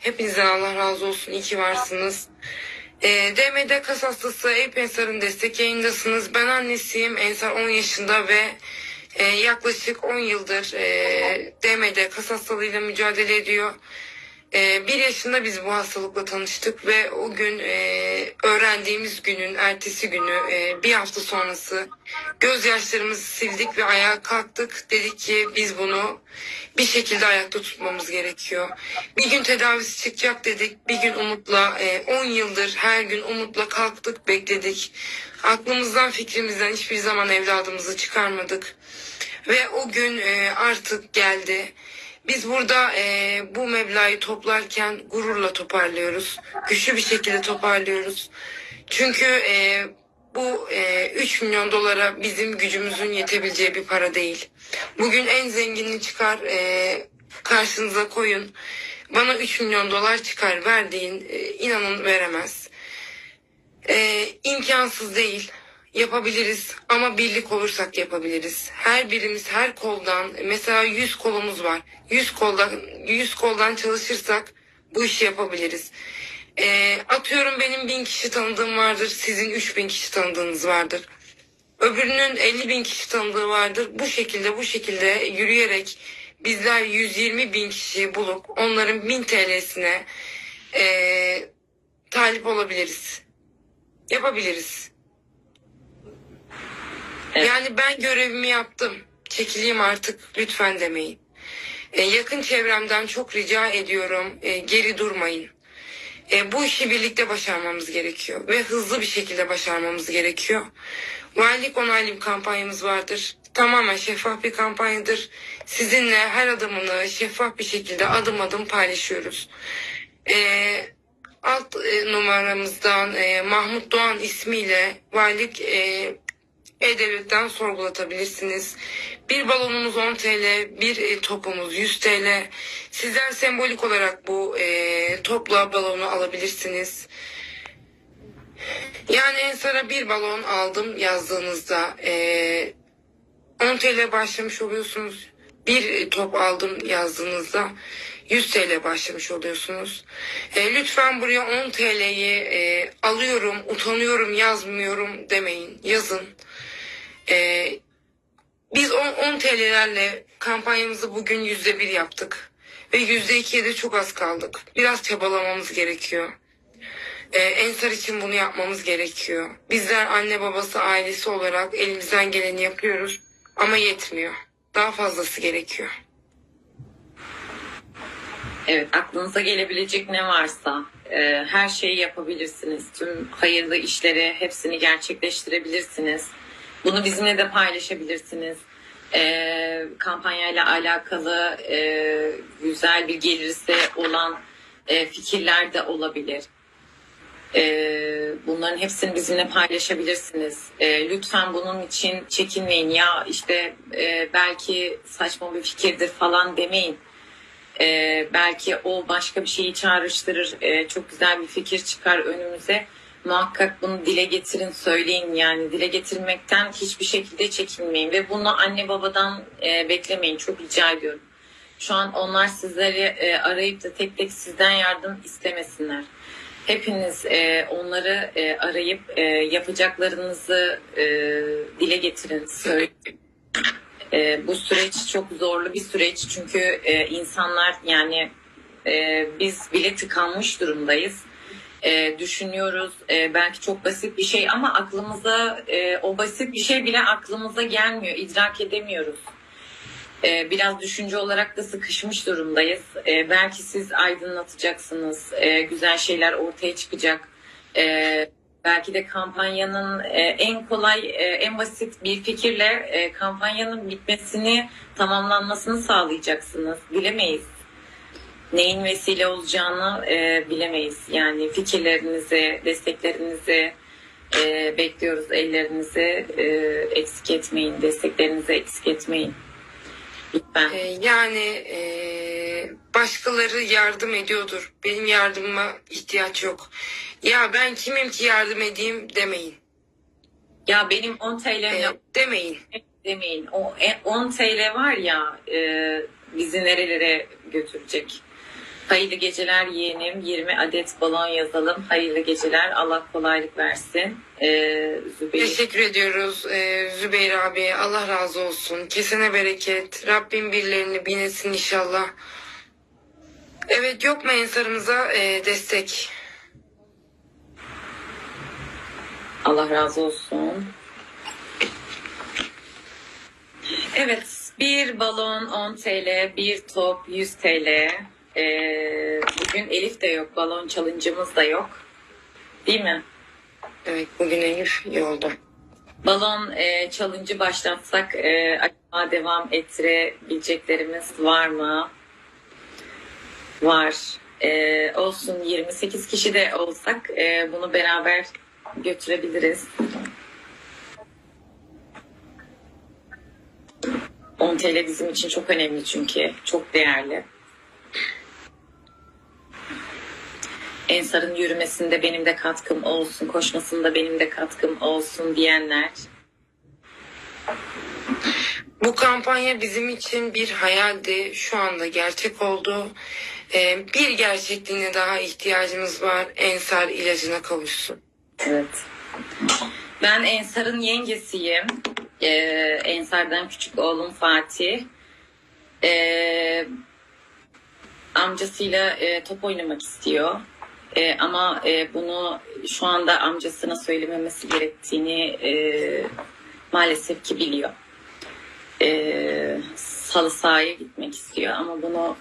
Hepinizden Allah razı olsun. İyi ki varsınız. E, DMD kas hastası Eyüp Ensar'ın destek yayındasınız. Ben annesiyim. Ensar 10 yaşında ve e, yaklaşık 10 yıldır e, DMD kas hastalığıyla mücadele ediyor. E, bir yaşında biz bu hastalıkla tanıştık ve o gün e, öğrendiğimiz günün ertesi günü e, bir hafta sonrası gözyaşlarımızı sildik ve ayağa kalktık. Dedik ki biz bunu bir şekilde ayakta tutmamız gerekiyor. Bir gün tedavisi çıkacak dedik. Bir gün umutla e, 10 yıldır her gün umutla kalktık bekledik. Aklımızdan fikrimizden hiçbir zaman evladımızı çıkarmadık. Ve o gün e, artık geldi. Biz burada e, bu meblağı toplarken gururla toparlıyoruz. Güçlü bir şekilde toparlıyoruz. Çünkü e, bu e, 3 milyon dolara bizim gücümüzün yetebileceği bir para değil. Bugün en zenginini çıkar e, karşınıza koyun. Bana 3 milyon dolar çıkar verdiğin e, inanın veremez. E, imkansız değil. Yapabiliriz ama birlik olursak yapabiliriz. Her birimiz her koldan mesela 100 kolumuz var. 100 koldan 100 koldan çalışırsak bu işi yapabiliriz. Ee, atıyorum benim bin kişi tanıdığım vardır. Sizin 3000 kişi tanıdığınız vardır. Öbürünün 50 bin kişi tanıdığı vardır. Bu şekilde bu şekilde yürüyerek bizler 120 bin kişiyi bulup onların 1000 TL'sine ee, talip olabiliriz. Yapabiliriz. Evet. Yani ben görevimi yaptım. Çekileyim artık lütfen demeyin. E, yakın çevremden çok rica ediyorum. e, geri durmayın. E, bu işi birlikte başarmamız gerekiyor. Ve hızlı bir şekilde başarmamız gerekiyor. Valilik onaylı bir kampanyamız vardır. Tamamen şeffaf bir kampanyadır. Sizinle her adımını şeffaf bir şekilde adım adım paylaşıyoruz. E, alt e, numaramızdan e, Mahmut Doğan ismiyle valilik e, e-Devlet'ten sorgulatabilirsiniz. Bir balonumuz 10 TL, bir e, topumuz 100 TL. Sizler sembolik olarak bu e, topla balonu alabilirsiniz. Yani Ensar'a bir balon aldım yazdığınızda e, 10 TL başlamış oluyorsunuz. Bir top aldım yazdığınızda 100 TL başlamış oluyorsunuz. E, lütfen buraya 10 TL'yi e, alıyorum, utanıyorum, yazmıyorum demeyin. Yazın. E, biz 10, 10 TL'lerle kampanyamızı bugün yüzde bir yaptık. Ve yüzde ikiye de çok az kaldık. Biraz çabalamamız gerekiyor. Ee, Ensar için bunu yapmamız gerekiyor. Bizler anne babası ailesi olarak elimizden geleni yapıyoruz. Ama yetmiyor. Daha fazlası gerekiyor. Evet, aklınıza gelebilecek ne varsa e, her şeyi yapabilirsiniz. Tüm hayırlı işleri hepsini gerçekleştirebilirsiniz. Bunu bizimle de paylaşabilirsiniz. E, kampanyayla alakalı e, güzel bir gelirse olan e, fikirler de olabilir. E, bunların hepsini bizimle paylaşabilirsiniz. E, lütfen bunun için çekinmeyin. Ya işte e, belki saçma bir fikirdir falan demeyin. Ee, belki o başka bir şeyi çağrıştırır. Ee, çok güzel bir fikir çıkar önümüze. Muhakkak bunu dile getirin, söyleyin yani. Dile getirmekten hiçbir şekilde çekinmeyin. Ve bunu anne babadan e, beklemeyin. Çok rica ediyorum. Şu an onlar sizleri e, arayıp da tek tek sizden yardım istemesinler. Hepiniz e, onları e, arayıp e, yapacaklarınızı e, dile getirin, söyleyin. E, bu süreç çok zorlu bir süreç çünkü e, insanlar yani e, biz bile tıkanmış durumdayız. E, düşünüyoruz e, belki çok basit bir şey ama aklımıza e, o basit bir şey bile aklımıza gelmiyor, idrak edemiyoruz. E, biraz düşünce olarak da sıkışmış durumdayız. E, belki siz aydınlatacaksınız, e, güzel şeyler ortaya çıkacak. E, belki de kampanyanın e, en kolay, e, en basit bir fikirle e, kampanyanın bitmesini, tamamlanmasını sağlayacaksınız. Bilemeyiz. Neyin vesile olacağını e, bilemeyiz. Yani fikirlerinizi, desteklerinizi e, bekliyoruz. Ellerinizi e, eksik etmeyin, desteklerinizi eksik etmeyin. Lütfen. Ee, yani e, başkaları yardım ediyordur. Benim yardımıma ihtiyaç yok. Ya ben kimim ki yardım edeyim demeyin. Ya benim 10 TL'm yok demeyin. demeyin. O e, 10 TL var ya e, bizi nerelere götürecek. Hayırlı geceler yeğenim. 20 adet balon yazalım. Hayırlı geceler. Allah kolaylık versin. Ee, Zübeyir. Teşekkür ediyoruz ee, Zübeyir abi. Allah razı olsun. Kesene bereket. Rabbim birilerini binesin inşallah. Evet yok mu ensarımıza ee, destek? Allah razı olsun. Evet, bir balon 10 TL, bir top 100 TL. Ee, bugün Elif de yok, balon challenge'ımız da yok. Değil mi? Evet bugün Elif yolda. Balon e, challenge'ı başlatsak e, acaba devam ettirebileceklerimiz var mı? Var. E, olsun 28 kişi de olsak e, bunu beraber götürebiliriz. 10 TL bizim için çok önemli çünkü. Çok değerli. Ensar'ın yürümesinde benim de katkım olsun, koşmasında benim de katkım olsun diyenler. Bu kampanya bizim için bir hayaldi. Şu anda gerçek oldu. Ee, bir gerçekliğine daha ihtiyacımız var. Ensar ilacına kavuşsun. Evet. Ben Ensar'ın yengesiyim. Ee, Ensar'dan küçük oğlum Fatih. Ee, amcasıyla e, top oynamak istiyor. E, ama e, bunu şu anda amcasına söylememesi gerektiğini e, maalesef ki biliyor. E, salı sahaya gitmek istiyor ama bunu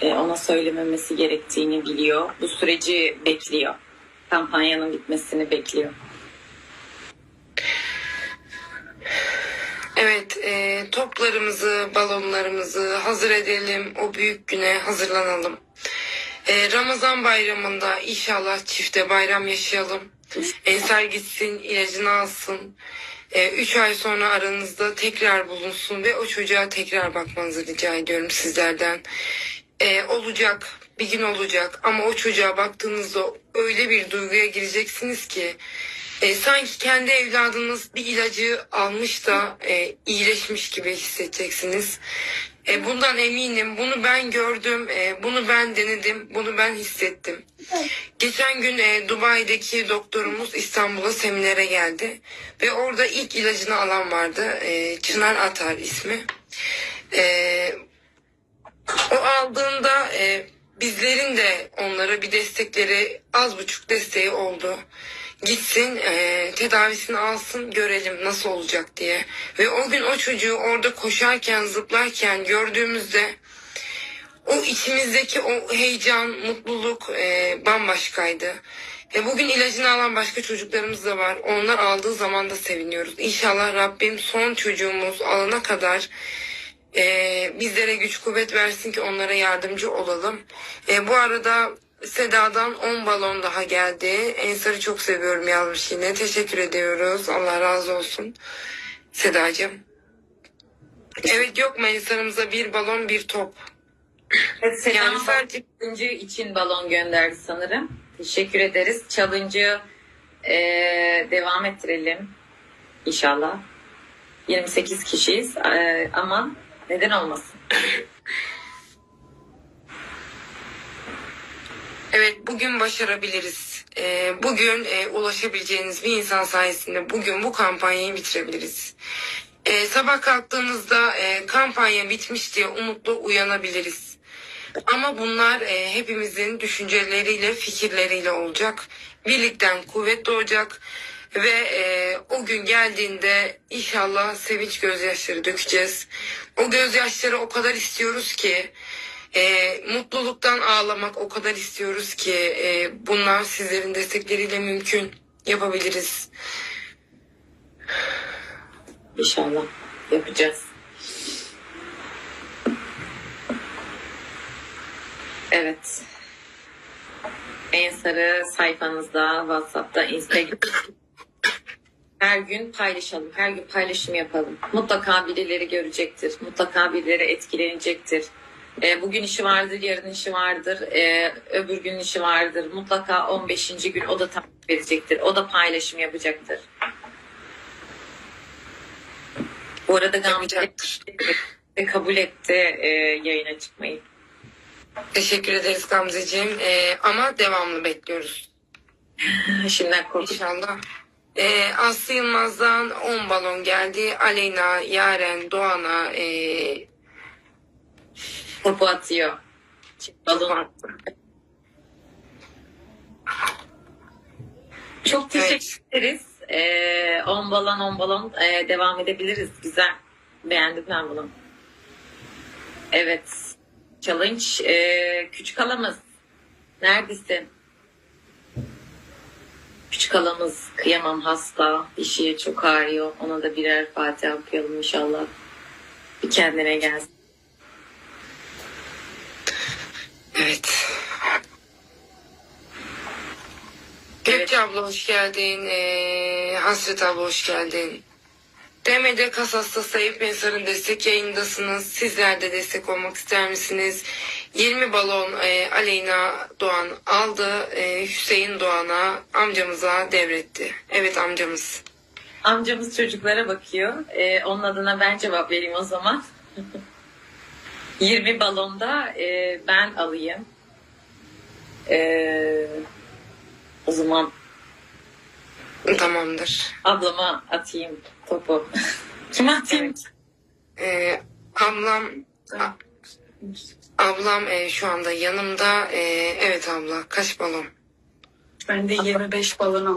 e, ona söylememesi gerektiğini biliyor. Bu süreci bekliyor. Kampanyanın bitmesini bekliyor. Evet, e, toplarımızı, balonlarımızı hazır edelim. O büyük güne hazırlanalım. E, Ramazan bayramında inşallah çifte bayram yaşayalım. Ensar gitsin, ilacını alsın. E, üç ay sonra aranızda tekrar bulunsun ve o çocuğa tekrar bakmanızı rica ediyorum sizlerden. E, olacak, bir gün olacak ama o çocuğa baktığınızda öyle bir duyguya gireceksiniz ki e, sanki kendi evladınız bir ilacı almış da e, iyileşmiş gibi hissedeceksiniz. E, bundan eminim. Bunu ben gördüm. e, bunu ben denedim. Bunu ben hissettim. Geçen gün e, Dubai'deki doktorumuz İstanbul'a seminere geldi. Ve orada ilk ilacını alan vardı. E, Çınar Atar ismi. E, o aldığında e, bizlerin de onlara bir destekleri az buçuk desteği oldu. Gitsin e, tedavisini alsın görelim nasıl olacak diye. Ve o gün o çocuğu orada koşarken zıplarken gördüğümüzde o içimizdeki o heyecan, mutluluk e, bambaşkaydı. E, bugün ilacını alan başka çocuklarımız da var. Onlar aldığı zaman da seviniyoruz. İnşallah Rabbim son çocuğumuz alana kadar e, bizlere güç kuvvet versin ki onlara yardımcı olalım. E, bu arada Seda'dan 10 balon daha geldi. Ensar'ı çok seviyorum yazmış yine. Teşekkür ediyoruz. Allah razı olsun. Sedacığım. Evet yok mu Ensar'ımıza bir balon bir top. Evet, Yani Selam sadece Challenge'ı için balon gönderdi sanırım. Teşekkür ederiz. Challenge'ı eee, devam ettirelim inşallah. 28 kişiyiz eee, ama neden olmasın? Evet bugün başarabiliriz. Ee, bugün e, ulaşabileceğiniz bir insan sayesinde bugün bu kampanyayı bitirebiliriz. Ee, sabah kalktığımızda e, kampanya bitmiş diye umutlu uyanabiliriz. Ama bunlar e, hepimizin düşünceleriyle, fikirleriyle olacak. Birlikten kuvvet doğacak. Ve e, o gün geldiğinde inşallah sevinç gözyaşları dökeceğiz. O gözyaşları o kadar istiyoruz ki e, mutluluktan ağlamak o kadar istiyoruz ki e, bunlar sizlerin destekleriyle mümkün yapabiliriz. İnşallah yapacağız. Evet. En sarı sayfanızda, WhatsApp'ta, Instagram. Her gün paylaşalım. Her gün paylaşım yapalım. Mutlaka birileri görecektir. Mutlaka birileri etkilenecektir. Ee, bugün işi vardır, yarın işi vardır, ee, öbür gün işi vardır. Mutlaka 15. gün o da takip edecektir. O da paylaşım yapacaktır. Bu arada Gamze kabul etti e, yayına çıkmayı. Teşekkür ederiz Gamzeciğim. Ee, ama devamlı bekliyoruz Şimdiden korkup inşallah. Ee, Aslı Yılmaz'dan 10 balon geldi. Aleyna, Yaren, Doğan'a ee, topu atıyor. Balon. Çok teşekkür ederiz. Ee, on balon on balon ee, devam edebiliriz. Güzel. Beğendim ben bunu. Evet. Challenge. ee, küçük halamız. Neredesin? Küçük halamız kıyamam hasta. Dişiye çok ağrıyor. Ona da birer Fatiha okuyalım inşallah. Bir kendine gelsin. Evet. Gökçe abla hoş geldin. Ee, Hasret abla hoş geldin. DMD Kasas'ta Sayıp Mensar'ın destek yayındasınız. Sizler de destek olmak ister misiniz? 20 balon e, Aleyna Doğan aldı. E, Hüseyin Doğan'a amcamıza devretti. Evet amcamız. Amcamız çocuklara bakıyor. Ee, onun adına ben cevap vereyim o zaman. 20 balonda e, ben alayım. Ee, o zaman Tamamdır. ablama atayım topu. Kime atayım? E, ablam a- ablam e, şu anda yanımda. E, evet abla kaç balon? Ben de 25 balon aldım.